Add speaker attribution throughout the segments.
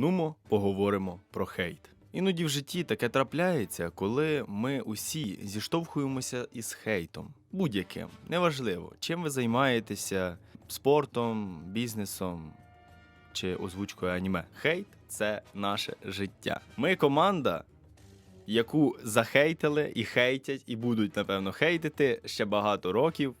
Speaker 1: Нумо поговоримо про хейт. Іноді в житті таке трапляється, коли ми усі зіштовхуємося із хейтом. Будь-яким, неважливо, чим ви займаєтеся спортом, бізнесом чи озвучкою аніме. Хейт це наше життя. Ми команда, яку захейтили і хейтять, і будуть, напевно, хейтити ще багато років.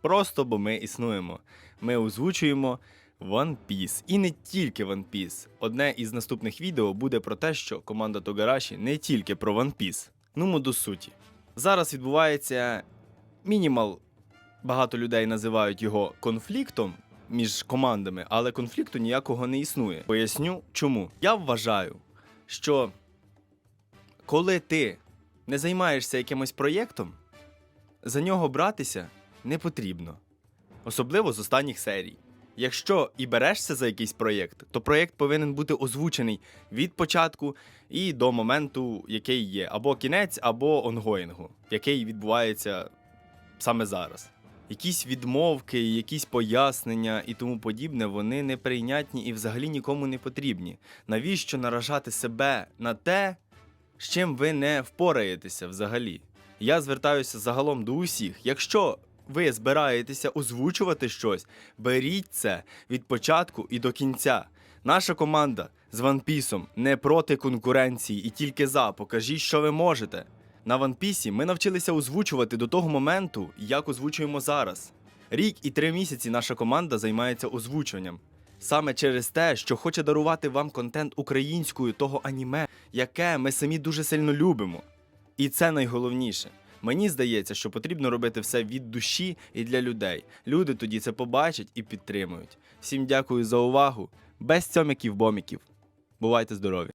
Speaker 1: Просто бо ми існуємо. Ми озвучуємо One Piece. І не тільки One Piece. Одне із наступних відео буде про те, що команда Тогараші не тільки про One Piece. Ну, до суті. Зараз відбувається мінімал. Багато людей називають його конфліктом між командами, але конфлікту ніякого не існує. Поясню чому. Я вважаю, що коли ти не займаєшся якимось проєктом, за нього братися не потрібно. Особливо з останніх серій. Якщо і берешся за якийсь проєкт, то проєкт повинен бути озвучений від початку і до моменту, який є, або кінець, або онгоїнгу, який відбувається саме зараз. Якісь відмовки, якісь пояснення і тому подібне, вони неприйнятні і взагалі нікому не потрібні. Навіщо наражати себе на те, з чим ви не впораєтеся взагалі? Я звертаюся загалом до усіх. Якщо ви збираєтеся озвучувати щось, беріть це від початку і до кінця. Наша команда з ванпісом не проти конкуренції і тільки за. Покажіть, що ви можете. На ванпісі ми навчилися озвучувати до того моменту, як озвучуємо зараз. Рік і три місяці наша команда займається озвучуванням. Саме через те, що хоче дарувати вам контент українською того аніме, яке ми самі дуже сильно любимо. І це найголовніше. Мені здається, що потрібно робити все від душі і для людей. Люди тоді це побачать і підтримують. Всім дякую за увагу. Без цьомиків-боміків. Бувайте здорові!